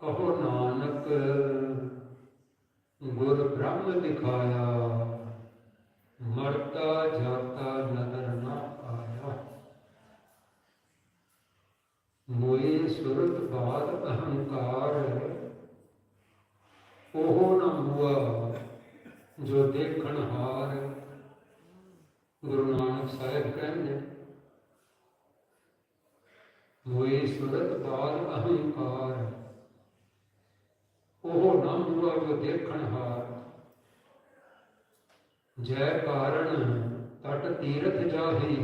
ਕਹੋ ਨਾਨਕ, ਗੁਰ ਬ੍ਰਹਮ ਦਿਖਾਇਆ, ਮਰਤਾ ਜਾਤਾ ਨਦਰ ਨਾ ਆਇਆ। ਮੋਏ ਸੁਰਤ ਬਾਦ ਅਹੰਕਾਰ, ਉਹ ਨਾ ਹੁਆ ਜੋ ਦੇਖਣ ਹਾਰ। ਗੁਰੂ ਨਾਨਕ ਸਾਹਿਬ ਕਹਿੰਦੇ, ਮੋਏ ਸੁਰਤ ਬਾਦ ਅਹੰਕਾਰ ਉਹ ਨਾ ਹੁਆ ਜੋ ਦੇਖਣ ਹਾਰ ਜੈ ਕਾਰਣ ਤਟ ਤੀਰਥ ਜਾਹੀ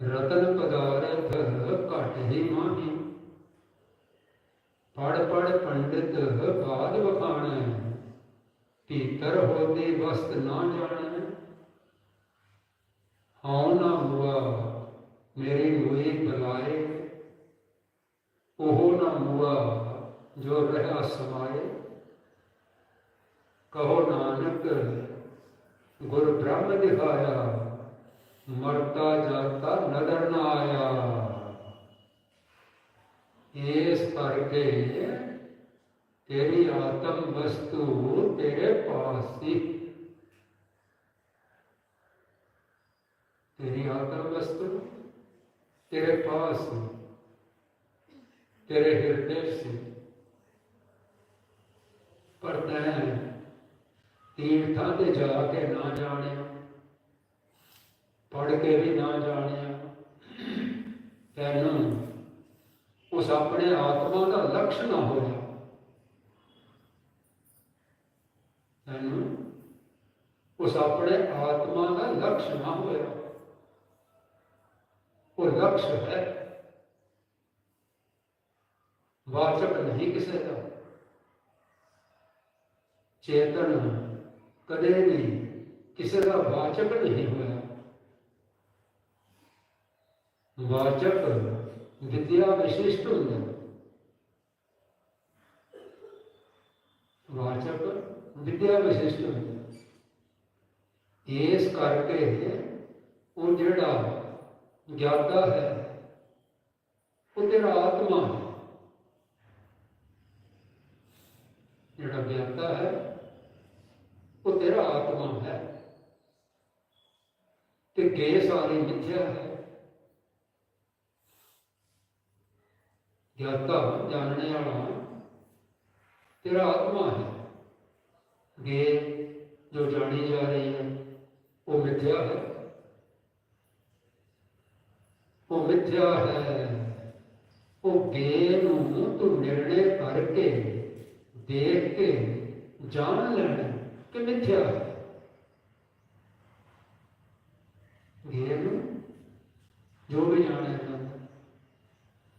ਰਤਨ ਪਦਾਰਥ ਘਟ ਹੀ ਮਾਹੀ ਪੜ ਪੜ ਪੰਡਿਤ ਬਾਦ ਵਖਾਣੈ ਭੀਤਰ ਹੋਦੀ ਵਸਤ ਨਾ ਜਾਣੈ ਹਉ ਨਾ ਹੁਆ ਮੇਰੀ ਹੋਈ ਬਲਾਏ ਉਹ ਨਾ ਹੁਆ ਜੋ ਰਹਾ ਸਮਾਏ, ਕਹੋ ਨਾਨਕ, ਗੁਰ ਬ੍ਰਹਮ ਦਿਖਾਇਆ, ਮਰਤਾ ਜਾਤਾ ਨਦਰ ਨਾ ਆਇਆ। ਇਸ ਕਰਕੇ ਤੇਰੀ ਆਤਮ ਵਸਤੂ ਤੇਰੇ ਪਾਸ। ਸੀ ਤੇਰੀ ਆਤਮ ਵਸਤੂ ਤੇਰੇ ਪਾਸ ਤੇਰੇ ਹਿਰਦੇ ਸੀ। ਪਰ ਤੈਂ ਤੀਰਥਾਂ ਤੇ ਜਾ ਕੇ ਨਾ ਜਾਣਿਆ ਪੜ ਕੇ ਵੀ ਨਾ ਜਾਣਿਆ। ਤੈਨੂੰ ਉਸ ਆਪਣੇ ਆਤਮਾ ਦਾ ਲਕਸ਼ ਨਾ ਹੋਇਆ। ਤੈਨੂੰ ਉਸ ਆਪਣੇ ਆਤਮਾ ਦਾ ਲਕਸ਼ ਨਾ ਹੋਇਆ। ਉਹ ਲਕਸ਼ ਹੈ। ਵਾਚਕ ਨਹੀਂ ਕਿਸੇ ਦਾ। ਚੇਤਨ ਕਦੇ ਵੀ ਕਿਸੇ ਦਾ ਵਾਚਕ ਨਹੀਂ ਹੋਇਆ ਵਾਚਕ ਵਿਦਿਆ ਵਿਸ਼ਿਸ਼ਟ ਹੁੰਦਾ ਵਾਚਕ ਵਿਦਿਆ ਵਿਸ਼ਿਸ਼ਟ ਹੁੰਦਾ ਇਸ ਕਰਕੇ ਉਹ ਜਿਹੜਾ ਗਿਆਤਾ ਹੈ ਉਹ ਤੇਰਾ ਆਤਮਾ ਹੈ ਜਿਹੜਾ ਗਿਆਤਾ ਹੈ ਉਹ ਤੇਰਾ ਆਤਮਾ ਹੈ। ਤੇ ਗੇ ਸਾਰੀ ਮਿੱਥਿਆ ਹੈ। ਗਿਆਤਾ ਜਾਣਨੇ ਵਾਲਾ ਤੇਰਾ ਆਤਮਾ ਹੈ। ਗੇ ਜੋ ਜਾਣੀ ਜਾ ਰਹੀ ਹੈ, ਉਹ ਮਿੱਥਿਆ ਹੈ। ਉਹ ਮਿੱਥਿਆ ਹੈ। ਉਹ ਗੇ ਨੂੰ ਤੂੰ ਨਿਰਣੇ ਕਰਕੇ, ਦੇਖ ਕੇ, ਜਾਣ ਲੈਣਾ। ਕਿ ਮਿੱਥਿਆ? ਹੈ ਜੋ ਵੀ ਜਾਣੇ ਨਾ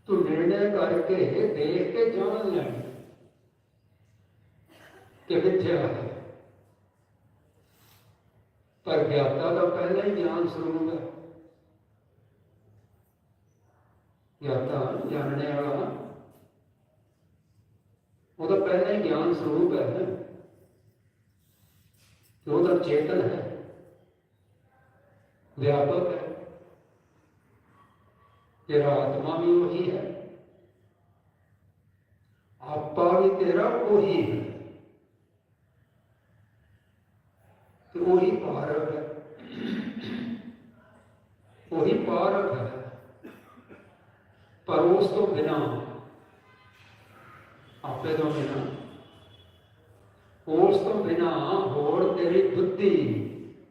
ਤੂੰ ਨਿਰਣੈ ਕਰਕੇ ਦੇਖ ਕੇ ਜਾਣ ਲੈਣਾ ਕਿ ਮਿੱਥਿਆ ਪਰ ਗਿਆਤਾ ਦਾ ਪਹਿਲਾਂ ਹੀ ਗਿਆਨ ਸਰੂਪ ਹੈ। ਗਿਆਤਾ ਜਾਣਨੇ ਵਾਲਾ। ਉਹਦਾ ਪਹਿਲਾਂ ਹੀ ਗਿਆਨ ਸਰੂਪ ਹੈ। ਕਿ ਤਾਂ ਚੇਤਨ ਹੈ। ਵਿਆਪਕ ਹੈ। ਤੇਰਾ ਆਤਮਾ ਵੀ ਉਹੀ ਹੈ। ਆਪਾ ਵੀ ਤੇਰਾ ਉਹੀ ਹੈ। ਤੇ ਉਹੀ ਪਾਰਕ ਹੈ। ਉਹੀ ਪਾਰਕ ਹੈ। ਪਰ ਉਸ ਤੋਂ ਬਿਨਾ ਆਪੇ ਤੋਂ ਬਿਨਾ ਉਸ ਤੋਂ ਬਿਨਾ ਹੋਰ ਤੇਰੀ ਬੁੱਧੀ,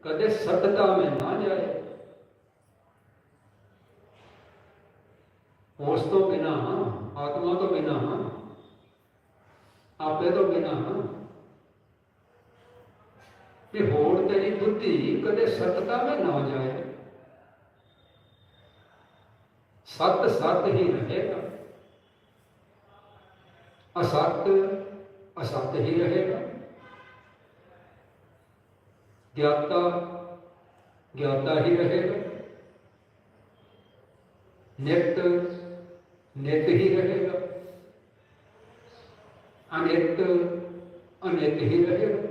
ਕਦੇ ਸਤਤਾ ਵਿੱਚ ਨਾ ਜਾਏ। ਉਸ ਤੋਂ ਬਿਨਾ, ਆਤਮਾ ਤੋਂ ਬਿਨਾ, ਆਪੇ ਤੋਂ ਬਿਨਾ ਕਿ ਹੋਰ ਤੇਰੀ ਬੁੱਧੀ, ਕਦੇ ਸਤਤਾ ਵਿੱਚ ਨਾ ਜਾਏ। ਸਤ ਸਤ ਹੀ ਰਹੇਗਾ। ਅਸਤ ਅਸਤ ਹੀ ਰਹੇਗਾ। ਗਿਆਤਾ ਗਿਆਤਾ ਹੀ ਰਹੇਗਾ ਨਿਤ ਨਿਤ ਹੀ ਰਹੇਗਾ ਅਨਿਤ ਅਨਿਤ ਹੀ ਰਹੇਗਾ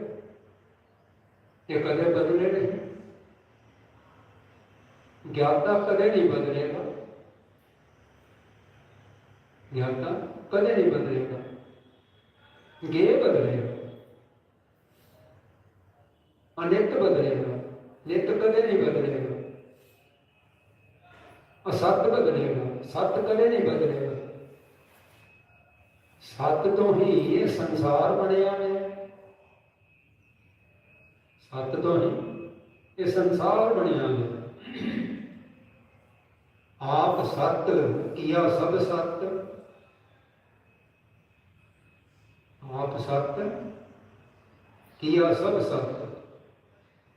ਇਹ ਕਦੇ ਬਦਲੇ ਨਹੀਂ ਗਿਆਤਾ ਕਦੇ ਨਹੀਂ ਬਦਲੇਗਾ ਗਿਆਤਾ ਕਦੇ ਨਹੀਂ ਬਦਲੇਗਾ ਗੇ ਬਦਲੇਗਾ ਨਿਤ ਕਦੇ ਨਹੀਂ ਬਦਲੇਗਾ ਅਸਤ ਬਦਲੇਗਾ ਸਤ ਕਦੇ ਨਹੀਂ ਬਦਲੇਗਾ ਸਤ ਤੋਂ ਹੀ ਇਹ ਸੰਸਾਰ ਬਣਿਆ ਹੈ ਸਤ ਤੋਂ ਹੀ ਇਹ ਸੰਸਾਰ ਬਣਿਆ ਹੈ ਆਪ ਸਤ ਕੀਆ ਸਭ ਸਤ ਆਪ ਸਤ ਕੀਆ ਸਭ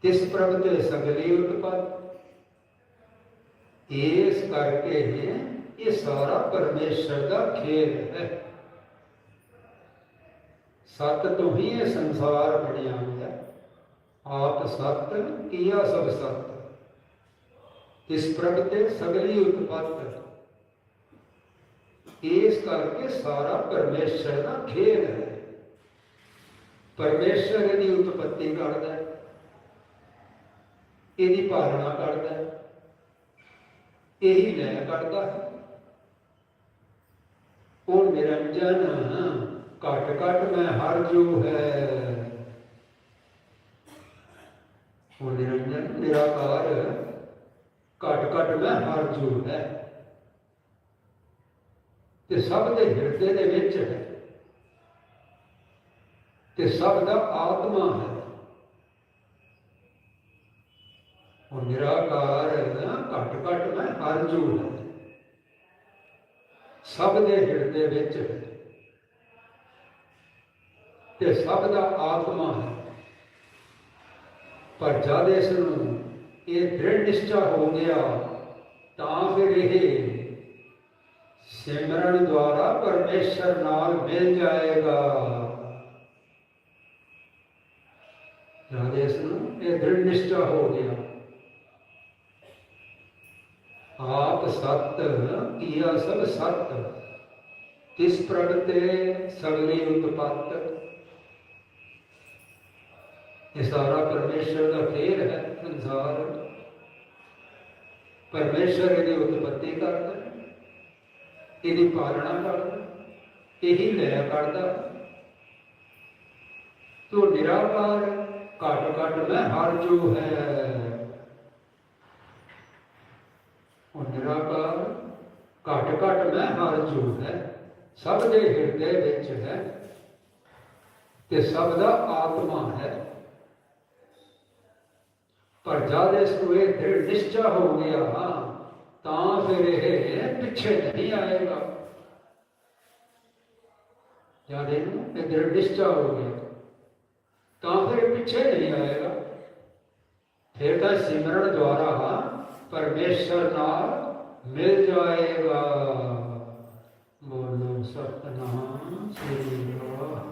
ਸਤ ਤਿਸ ਪ੍ਰਭ ਤੇ ਸਗਲੀ ਉਤਪਤ ਇਸ ਕਰਕੇ ਇਹ ਸਾਰਾ ਪਰਮੇਸ਼ਰ ਦਾ ਖੇਲ ਹੈ ਸਤ ਤੋਂ ਹੀ ਇਹ ਸੰਸਾਰ ਬਣਿਆ ਹੋਇਆ ਹੈ। ਆਪ ਸਤ ਕੀਆ ਸਭ ਸਤ ਤਿਸ ਪ੍ਰਭ ਤੇ ਸਗਲੀ ਉਤਪਤ ਇਸ ਕਰਕੇ ਸਾਰਾ ਪਰਮੇਸ਼ਰ ਦਾ ਖੇਲ ਹੈ ਪਰਮੇਸ਼ਰ ਇਹਦੀ ਉਤਪਤੀ ਕਰਦਾ ਹੈ ਇਹਦੀ ਪਾਲਣਾ ਕਰਦਾ ਹੈ। ਇਹੀ ਲੈ ਕਰਦਾ ਹੈ। ਉਹ ਨਿਰੰਜਨ ਘਟ ਘਟ ਮੈਂ ਹਰ ਜੋ ਹੈ। ਉਹ ਨਿਰੰਜਨ ਨਿਰਾਕਾਰ ਘਟ ਘਟ ਮੈਂ ਹਰ ਜੋ ਹੈ। ਤੇ ਸਭ ਦੇ ਹਿਰਦੇ ਦੇ ਵਿੱਚ ਹੈ। ਤੇ ਸਭ ਦਾ ਆਤਮਾ ਹੈ। ਉਹ ਨਿਰਾਕਾਰ ਘਟ ਘਟ ਮੈਂ ਹਰ ਜੋ ਹੈ। ਸਭ ਦੇ ਹਿਰਦੇ ਵਿੱਚ ਤੇ ਸਭ ਦਾ ਆਤਮਾ ਹੈ। ਪਰ ਜਦ ਇਸ ਨੂੰ ਇਹ ਦ੍ਰਿੜ ਨਿਸ਼ਚਾ ਹੋ ਗਿਆ, ਤਾਂ ਫਿਰ ਇਹ ਸਿਮਰਨ ਦੁਆਰਾ ਪਰਮੇਸ਼ਰ ਨਾਲ ਮਿਲ ਜਾਏਗਾ। ਜਦ ਇਸ ਨੂੰ ਇਹ ਦ੍ਰਿੜ ਨਿਸ਼ਚਾ ਹੋ ਗਿਆ ਆਪ ਸਤ ਕੀਆ ਸਭ ਸਤ? ਤਿਸ ਪ੍ਰਗਟੇ ਸਗਲੀ ਉਤਪਤ? ਇਹ ਸਾਰਾ ਪਰਮੇਸ਼ਰ ਦਾ ਖੇਲ ਹੈ ਸੰਸਾਰ। ਪਰਮੇਸ਼ਰ ਇਹਦੀ ਉਤਪਤੀ ਕਰਦਾ ਇਹਦੀ ਪਾਲਣਾ ਕਰਦਾ ਹੈ, ਇਹੀ ਲੈ ਕਰਦਾ। ਹੈ। ਤੋ ਨਿਰਾਕਾਰ ਘਟ ਘਟ ਮੈਂ ਹਰ ਜੋ ਹੈ ਉਹ ਨਿਰਾਕਾਰ ਘਟ ਘਟ ਮੈਂ ਹਰ ਜੋ ਹੈ। ਸਭ ਦੇ ਹਿਰਦੇ ਵਿੱਚ ਹੈ ਤੇ ਸਭ ਦਾ ਆਤਮਾ ਹੈ। ਪਰ ਜਦ ਇਸ ਨੂੰ ਇਹ ਦ੍ਰਿੜ ਨਿਸ਼ਚਾ ਹੋ ਗਿਆ, ਤਾਂ ਫਿਰ ਇਹ ਪਿੱਛੇ ਨਹੀਂ ਆਏਗਾ। ਜਦ ਇਹਨੂੰ ਇਹ ਦ੍ਰਿੜ ਨਿਸ਼ਚਾ ਹੋ ਗਿਆ, ਤਾਂ ਫਿਰ ਇਹ ਪਿੱਛੇ ਨਹੀਂ ਆਏਗਾ। ਫਿਰ ਤਾਂ ਸਿਮਰਨ ਦੁਆਰਾ, ਪਰਮੇਸ਼ਰ ਨਾਲ ਮਿਲ ਜਾਏਗਾ। ਬੋਲੋ ਸਤਨਾਮ ਸ੍ਰੀ ਵਾਹਿਗੁਰੂ